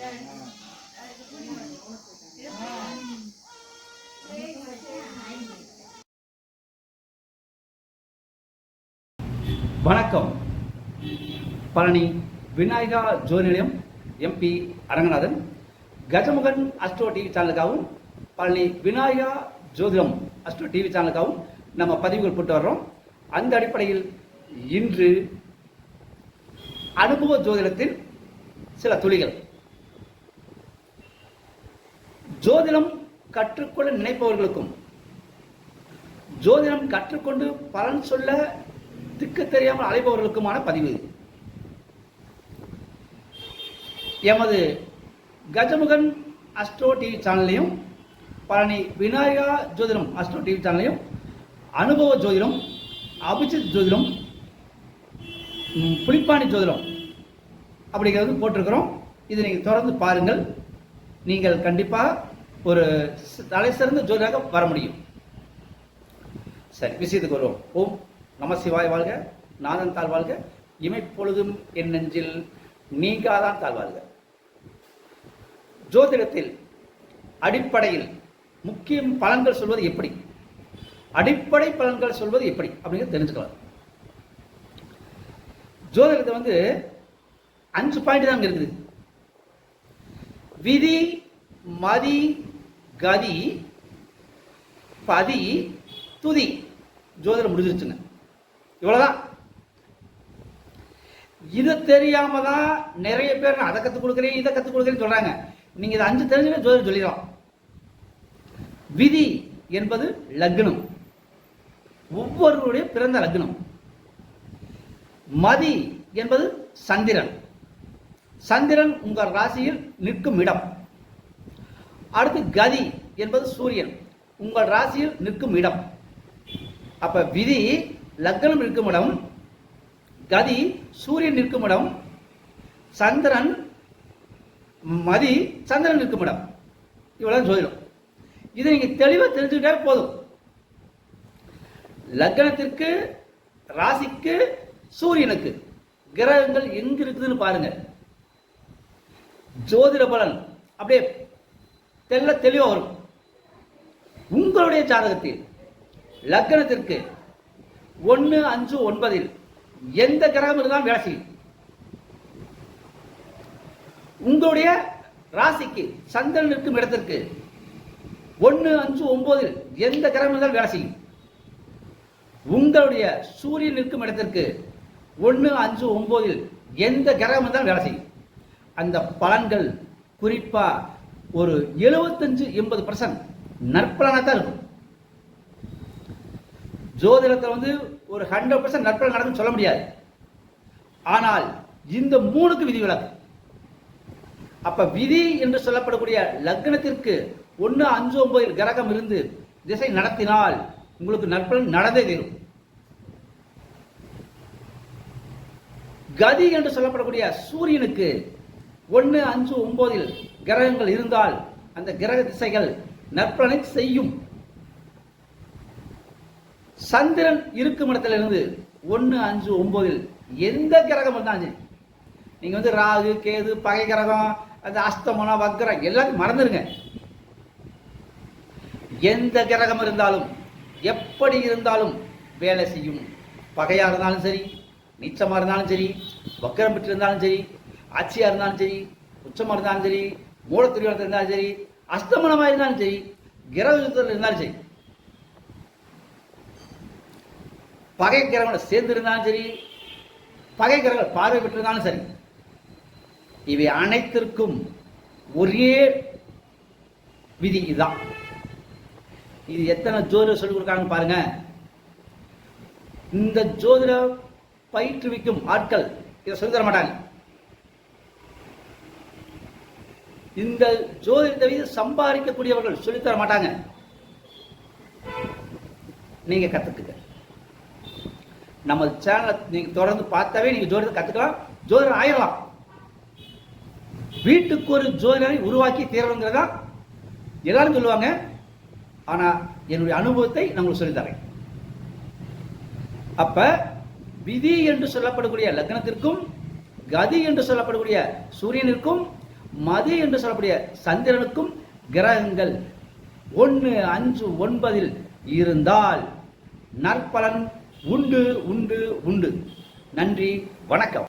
வணக்கம். பழனி விநாயகா ஜோதி நிலையம் MP Aranganathan. Gajamukhan Astro TV சேனலுக்காகவும் Palani Vinayaka ஜோதிடம் அஸ்ட்ரோ டிவி சேனலுக்காகவும் நம்ம பதிவுகள் போட்டு வர்றோம். அந்த அடிப்படையில் இன்று அனுபவ ஜோதிடத்தின் சில துளிகள். ஜோதிடம் கற்றுக்கொள்ள நினைப்பவர்களுக்கும் ஜோதிடம் கற்றுக்கொண்டு பலன் சொல்ல திக்கு தெரியாமல் அலைபவர்களுக்குமான பதிவு. எமது கஜமுகன் அஸ்ட்ரோ டிவி சேனல்லையும் பழனி விநாயகா ஜோதிடம் அஸ்ட்ரோ டிவி சேனல்லையும் அனுபவ ஜோதிடம் அபிஜித் ஜோதிடம் புளிப்பாணி புலிப்பாணி ஜோதிடம் அப்படிங்கிறது போட்டிருக்கிறோம். இதை நீங்கள் தொடர்ந்து பாருங்கள். நீங்கள் கண்டிப்பாக ஒரு தலை சிறந்த ஜோதியாக வர முடியும். சரி விஷயத்துக்கு வருவோம். ஓம் நம சிவாய் வாழ்க நாதன் தாழ் வாழ்க இமைப்பொழுதும் என் நெஞ்சில் நீங்காதான் தாழ் வாழ்க. ஜோதிடத்தில் அடிப்படையில் முக்கியம் பலன்கள் சொல்வது எப்படி? அடிப்படை பலன்கள் சொல்வது எப்படி? அப்படிங்கிறத தெரிஞ்சுக்கலாம். ஜோதிடத்தை வந்து அஞ்சு பாயிண்ட் தான் இருக்குது. விதி மதி கதி பதி துதி. ஜோதிடம் முடிஞ்சிருச்சுங்க. இவ்வளோதான் இது தெரியாம தான் நிறைய பேர் நான் அதை கற்றுக் கொடுக்குறேன் இதை கற்றுக் கொடுக்குறேன்னு சொல்றாங்க. நீங்க இதை அஞ்சு தெரிஞ்சுமே ஜோதிடம் சொல்லிடலாம். விதி என்பது லக்னம். ஒவ்வொருவருடைய பிறந்த லக்னம். மதி என்பது சந்திரன். சந்திரன் உங்கள் ராசியில் நிற்கும் இடம். அடுத்து கதி என்பது சூரியன். உங்கள் ராசியில் நிற்கும் இடம். அப்ப விதி லக்னம் நிற்கும் இடம் கதி சூரியன் நிற்கும் இடம் சந்திரன் மதி சந்திரன் நிற்கும் இடம். இவ்வளவு ஜோதிடம் இதை நீங்க தெளிவா தெரிஞ்சுக்கிட்டே போதும். லக்னத்திற்கு ராசிக்கு சூரியனுக்கு கிரகங்கள் எங்க இருக்குதுன்னு பாருங்க. ஜோதிட பலன். அப்படியே தெல்ல தெளிவாக வரும். உங்களுடைய ஜாதகத்தில் லக்னத்திற்கு ஒன்று அஞ்சு ஒன்பதில் எந்த கிரகம் இருந்தாலும் வேலை செய்யும். உங்களுடைய ராசிக்கு சந்திரன் இருக்கும் இடத்திற்கு ஒன்று அஞ்சு ஒன்பதில் எந்த கிரகம் இருந்தாலும் வேலை செய்யும். உங்களுடைய சூரியன் இருக்கும் இடத்திற்கு ஒன்று அஞ்சு ஒன்பதில் எந்த கிரகம் இருந்தாலும் வேலை செய்யும். அந்த பலன்கள் குறிப்பாக ஒரு எழுபத்தஞ்சு எண்பது பர்சன்ட் நற்பலனாக தான் இருக்கும். ஜோதிடத்தை வந்து ஒரு ஹண்ட்ரட் பர்சன்ட் நற்பலன் நடக்கும்னு சொல்ல முடியாது. ஆனால் இந்த மூணுக்கு விதி விலக்கு. அப்ப விதி என்று சொல்லப்படக்கூடிய லக்னத்திற்கு ஒன்று அஞ்சு ஒன்பதில் கிரகம் இருந்து திசை நடத்தினால் உங்களுக்கு நற்பலன் நடந்தே தீரும். கதி என்று சொல்லப்படக்கூடிய சூரியனுக்கு ஒன்று அஞ்சு ஒன்பதில் கிரகங்கள் இருந்தால் அந்த கிரக திசைகள் நற்பலனை செய்யும். சந்திரன் இருக்கும் இடத்திலிருந்து ஒன்று அஞ்சு ஒன்பதில் எந்த கிரகம் இருந்தாலும் சரி. நீங்க வந்து ராகு கேது பகை கிரகம் அந்த அஸ்தமனம் வக்ரம் எல்லாத்தையும் மறந்துடுங்க. எந்த கிரகம் இருந்தாலும் எப்படி இருந்தாலும் வேலை செய்யும். பகையாக இருந்தாலும் சரி நீச்சமாக இருந்தாலும் சரி வக்கரம் பெற்றிருந்தாலும் சரி ஆட்சியாக இருந்தாலும் சரி உச்சமாக இருந்தாலும் சரி மூலத்திரிவனத்தில் இருந்தாலும் சரி அஸ்தமனமாக இருந்தாலும் சரி கிரக யுத்தத்தில் இருந்தாலும் சரி. பகை கிரகங்களை சேர்ந்து இருந்தாலும் சரி பகை கிரகங்கள் பார்வை பெற்றிருந்தாலும் சரி இவை அனைத்திற்கும் ஒரே விதி இதுதான். இது எத்தனை ஜோதிடர் சொல்லிக் கொடுக்காங்கன்னு பாருங்க. இந்த ஜோதிட பயிற்றுவிக்கும் ஆட்கள் இதை சொல்லித் தர மாட்டாங்க. இந்த ஜோதிடத்தை வைத்து சம்பாதிக்கக்கூடியவர்கள் சொல்லித் தர மாட்டாங்க. நீங்க கத்துக்குங்க. நம்ம சேனலை நீங்க தொடர்ந்து பார்த்தாவே நீங்க ஜோதிடத்தை கத்துக்கலாம். ஜோதிடம் ஆயிடலாம் வீட்டுக்கு ஒரு ஜோதிடரை உருவாக்கி தீரணுங்கிறதா எல்லாரும் சொல்லுவாங்க. ஆனா என்னுடைய அனுபவத்தை நான் உங்களுக்கு சொல்லித் தரேன் அப்ப விதி என்று சொல்லப்படக்கூடிய லக்னத்திற்கும் கதி என்று சொல்லப்படக்கூடிய சூரியனிற்கும் மதி என்று சொல்லக்கூடிய சந்திரனுக்கும் கிரகங்கள் ஒன்று அஞ்சு ஒன்பதில் இருந்தால் நற்பலன் உண்டு உண்டு உண்டு. நன்றி வணக்கம்.